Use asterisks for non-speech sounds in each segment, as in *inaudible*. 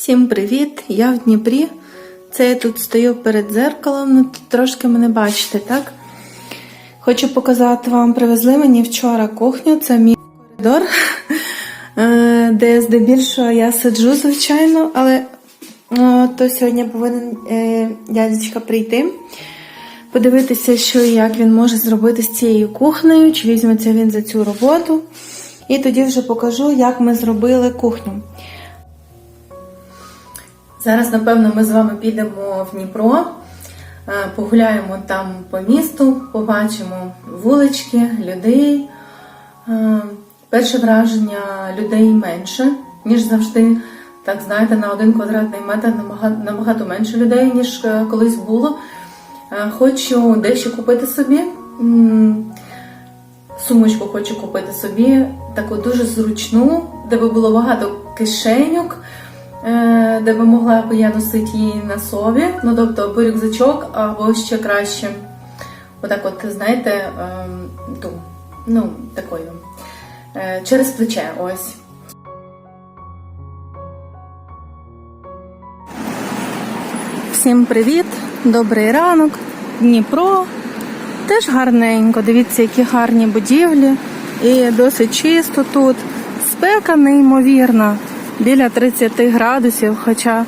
Всім привіт! Я в Дніпрі. Це я тут стою перед дзеркалом, ну тут трошки мене бачите, так? Хочу показати вам, привезли мені вчора кухню, це мій коридор, *laughs* е, де здебільшого я сиджу, звичайно, але е, то сьогодні повинен е, дядечка прийти, подивитися, що і як він може зробити з цією кухнею, чи візьметься він за цю роботу. І тоді вже покажу, як ми зробили кухню. Зараз, напевно, ми з вами підемо в Дніпро, е, погуляємо там по місту, побачимо вулички, людей. Е, Перше враження людей менше, ніж завжди. Так, знаєте, на один квадратний метр набагато, менше людей, ніж е, колись було. Хочу дещо купити собі. Сумочку хочу купити собі, таку дуже зручну, де би було багато кишеньок, де би могла б я носити її на собі, ну тобто або рюкзачок, або ще краще. Отак, от, знаєте, ем, ту, ну, такою. е, Через плече ось. Всім привіт! Добрий ранок, Дніпро. Теж гарненько. Дивіться, які гарні будівлі. І досить чисто тут. Спека неймовірна, біля 30 градусів, хоча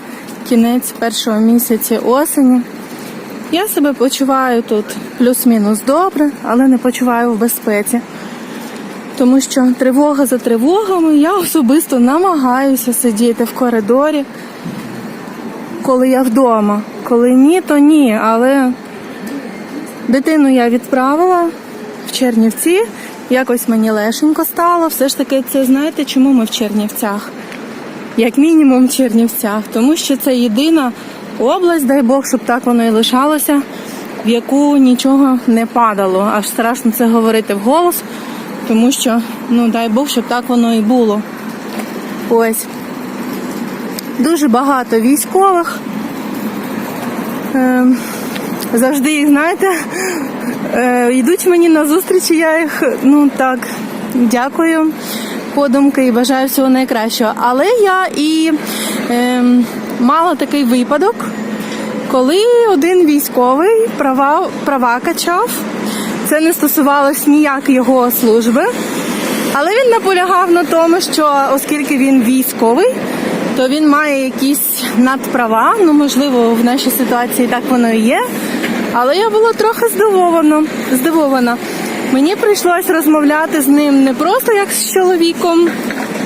кінець першого місяці осені. Я себе почуваю тут плюс-мінус добре, але не почуваю в безпеці. Тому що тривога за тривогами я особисто намагаюся сидіти в коридорі, коли я вдома. Коли ні, то ні. Але Дитину я відправила в Чернівці. Якось мені лешенько стало. Все ж таки, це знаєте, чому ми в Чернівцях? Як мінімум в Чернівцях. Тому що це єдина область, дай Бог, щоб так воно і лишалося, в яку нічого не падало. Аж страшно це говорити вголос, тому що, ну дай Бог, щоб так воно і було. Ось. Дуже багато військових. Ем, завжди їх, знаєте, е, йдуть мені на зустрічі, я їх, ну так, дякую, подумки і бажаю всього найкращого. Але я і е, мала такий випадок, коли один військовий права, права качав. Це не стосувалось ніяк його служби. Але він наполягав на тому, що оскільки він військовий, то він має якісь надправа. Ну, можливо, в нашій ситуації так воно і є. Але я була трохи здивована. здивована. Мені прийшлось розмовляти з ним не просто як з чоловіком,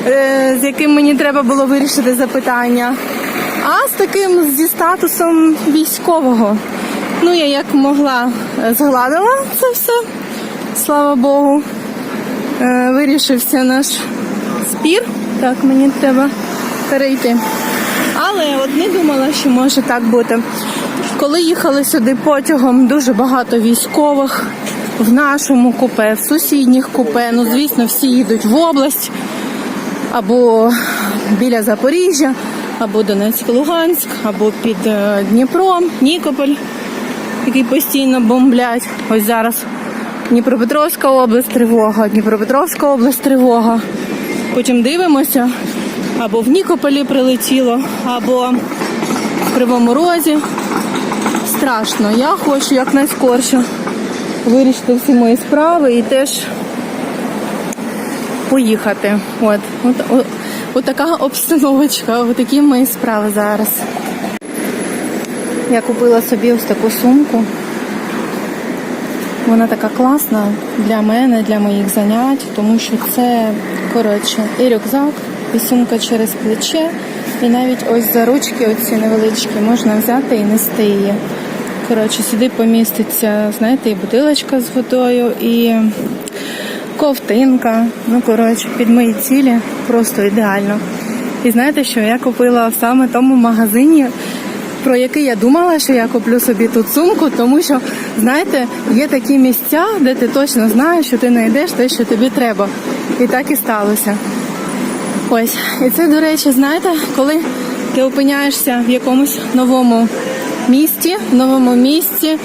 е, з яким мені треба було вирішити запитання, а з таким зі статусом військового. Ну, я як могла е, згладила це все, слава Богу. Е, Вирішився наш спір. Так, мені треба перейти. Але от не думала, що може так бути. Коли їхали сюди потягом, дуже багато військових в нашому купе, в сусідніх купе. Ну, звісно, всі їдуть в область або біля Запоріжжя, або Донецьк-Луганськ, або під е, Дніпром, Нікополь, який постійно бомблять. Ось зараз Дніпропетровська область тривога, Дніпропетровська область тривога. Потім дивимося, або в Нікополі прилетіло, або в Кривому Розі. Страшно. Я хочу якнайскорше вирішити всі мої справи і теж поїхати. От, от, от, от така обстановочка, от такі мої справи зараз. Я купила собі ось таку сумку. Вона така класна для мене, для моїх занять, тому що це коротше і рюкзак, і сумка через плече, і навіть ось за ручки, оці невеличкі, можна взяти і нести її. Коротше, сюди поміститься, знаєте, і бутилочка з водою, і ковтинка. Ну, коротше, під мої цілі просто ідеально. І знаєте що? Я купила саме тому магазині, про який я думала, що я куплю собі тут сумку, тому що, знаєте, є такі місця, де ти точно знаєш, що ти знайдеш те, що тобі треба. І так і сталося. Ось. І це, до речі, знаєте, коли ти опиняєшся в якомусь новому місті, в новому місці.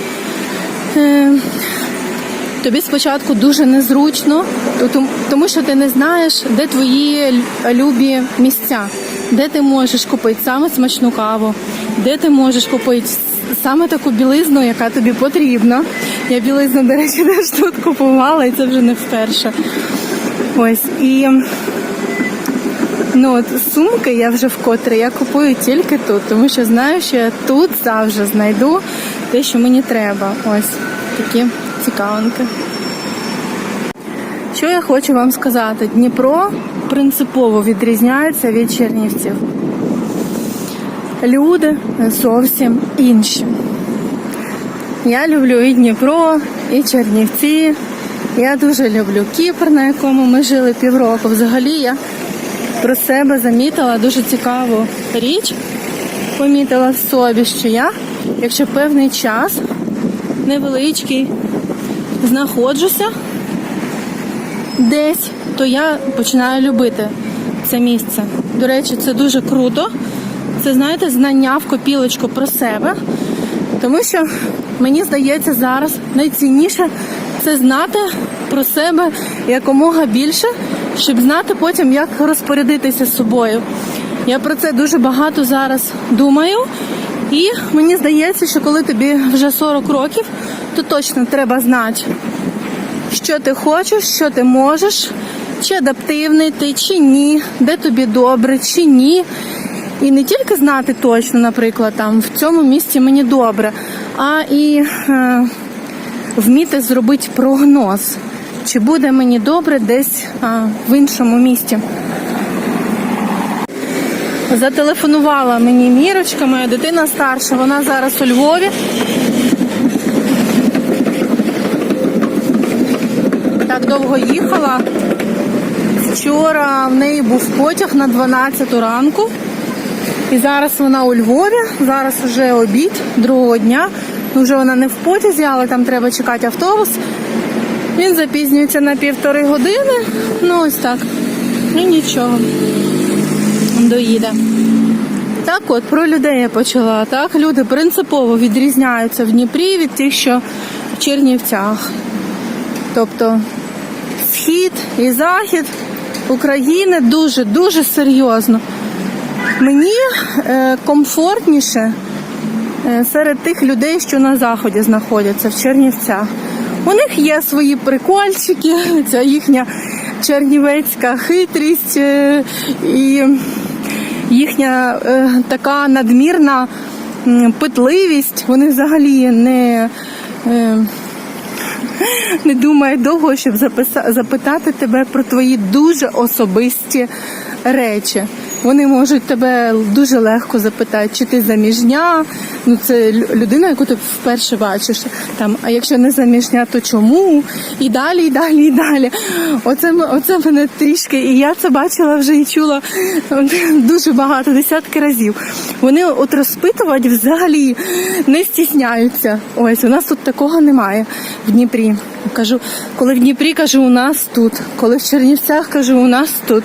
Е, Тобі спочатку дуже незручно, тому що ти не знаєш, де твої любі місця. де ти можеш купити саме смачну каву, де ти можеш купити саме таку білизну, яка тобі потрібна. Я білизну, до речі, *laughs* теж тут купувала, і це вже не вперше. Ось і ну от сумки я вже вкотре я купую тільки тут, тому що знаю, що я тут завжди знайду те, що мені треба. Ось такі цікавинки. Що я хочу вам сказати? Дніпро принципово відрізняється від Чернівців. Люди зовсім інші. Я люблю і Дніпро, і Чернівці. Я дуже люблю Кіпр, на якому ми жили півроку. Взагалі я про себе замітила дуже цікаву річ. Помітила в собі, що я, якщо певний час невеличкий знаходжуся десь, то я починаю любити це місце. До речі, це дуже круто. Це, знаєте, знання в копілочку про себе. Тому що мені здається, зараз найцінніше це знати про себе якомога більше, щоб знати потім, як розпорядитися з собою. Я про це дуже багато зараз думаю. І мені здається, що коли тобі вже 40 років, то точно треба знати, що ти хочеш, що ти можеш, чи адаптивний ти, чи ні, де тобі добре, чи ні. І не тільки знати точно, наприклад, там в цьому місці мені добре, а і е, вміти зробити прогноз, чи буде мені добре десь е, в іншому місті. Зателефонувала мені Мірочка, моя дитина старша, вона зараз у Львові. Так довго їхала. Вчора в неї був потяг на 12 ранку. І зараз вона у Львові, зараз вже обід другого дня. Ну, вже вона не в потязі, але там треба чекати автобус. Він запізнюється на півтори години. Ну ось так. І нічого. Доїде. Так от про людей я почала. Так, люди принципово відрізняються в Дніпрі від тих, що в Чернівцях. Тобто схід і захід України дуже дуже серйозно. Мені е, комфортніше е, серед тих людей, що на заході знаходяться в Чернівцях. У них є свої прикольчики, *laughs* ця їхня чернівецька хитрість е, і їхня е, така надмірна питливість. Вони взагалі не. Е, *laughs* не думає довго, щоб запитати тебе про твої дуже особисті речі. Вони можуть тебе дуже легко запитати, чи ти заміжня. Ну це людина, яку ти вперше бачиш. Там, а якщо не заміжня, то чому? І далі, і далі, і далі. Оце, оце мене трішки, і я це бачила вже і чула дуже багато, десятки разів. Вони от розпитувати взагалі не стісняються. Ось у нас тут такого немає в Дніпрі. Кажу, коли в Дніпрі кажу, у нас тут, коли в Чернівцях кажу, у нас тут.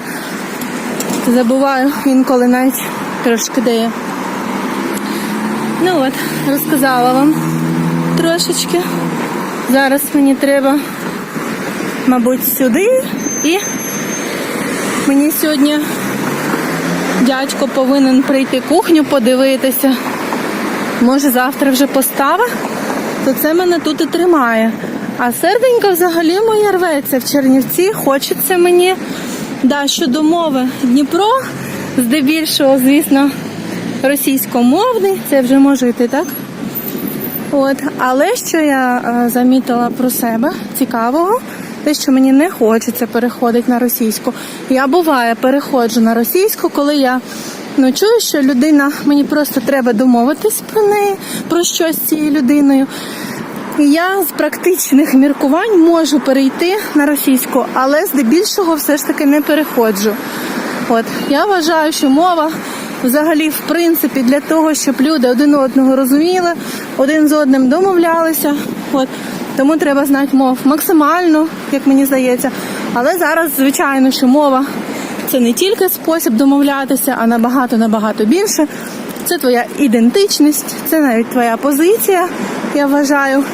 Забуваю інколи навіть трошки я. Ну от, розказала вам трошечки. Зараз мені треба, мабуть, сюди і мені сьогодні дядько повинен прийти кухню подивитися. Може завтра вже поставить, то це мене тут і тримає. А серденько взагалі моє рветься в Чернівці. Хочеться мені. Да, щодо мови Дніпро, здебільшого, звісно, російськомовний, це вже може йти, так? От, але що я е, замітила про себе цікавого, те, що мені не хочеться переходити на російську. Я буває переходжу на російську, коли я ну, чую, що людина, мені просто треба домовитись про неї, про щось з цією людиною. Я з практичних міркувань можу перейти на російську, але здебільшого все ж таки не переходжу. От я вважаю, що мова взагалі, в принципі, для того, щоб люди один одного розуміли, один з одним домовлялися. От тому треба знати мов максимально, як мені здається. Але зараз, звичайно, що мова це не тільки спосіб домовлятися, а набагато набагато більше. Це твоя ідентичність, це навіть твоя позиція, я вважаю.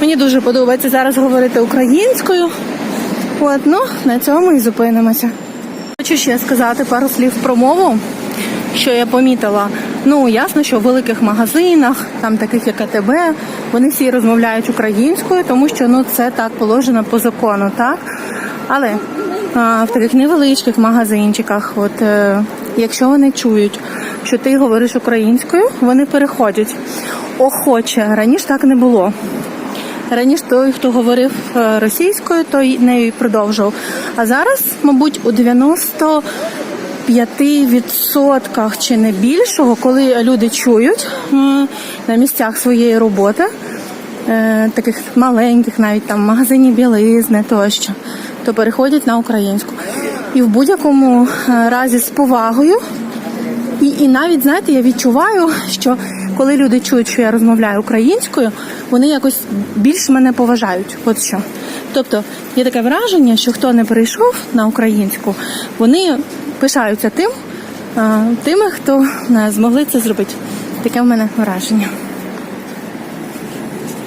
Мені дуже подобається зараз говорити українською. От, ну, на цьому і зупинимося. Хочу ще сказати пару слів про мову. що я помітила. Ну, ясно, що в великих магазинах, там таких як АТБ, вони всі розмовляють українською, тому що ну це так положено по закону, так? Але а, в таких невеличких магазинчиках, от е, якщо вони чують, що ти говориш українською, вони переходять охоче. Раніше так не було. Раніше той, хто говорив е, російською, той нею і продовжував. А зараз, мабуть, у 95% чи не більшого, коли люди чують на місцях своєї роботи, е, таких маленьких, навіть там магазині білизни тощо, то переходять на українську. І в будь-якому е, разі з повагою і, і навіть знаєте, я відчуваю, що коли люди чують, що я розмовляю українською, вони якось більш мене поважають. От що. Тобто є таке враження, що хто не перейшов на українську, вони пишаються тим, тими, хто змогли це зробити. Таке в мене враження.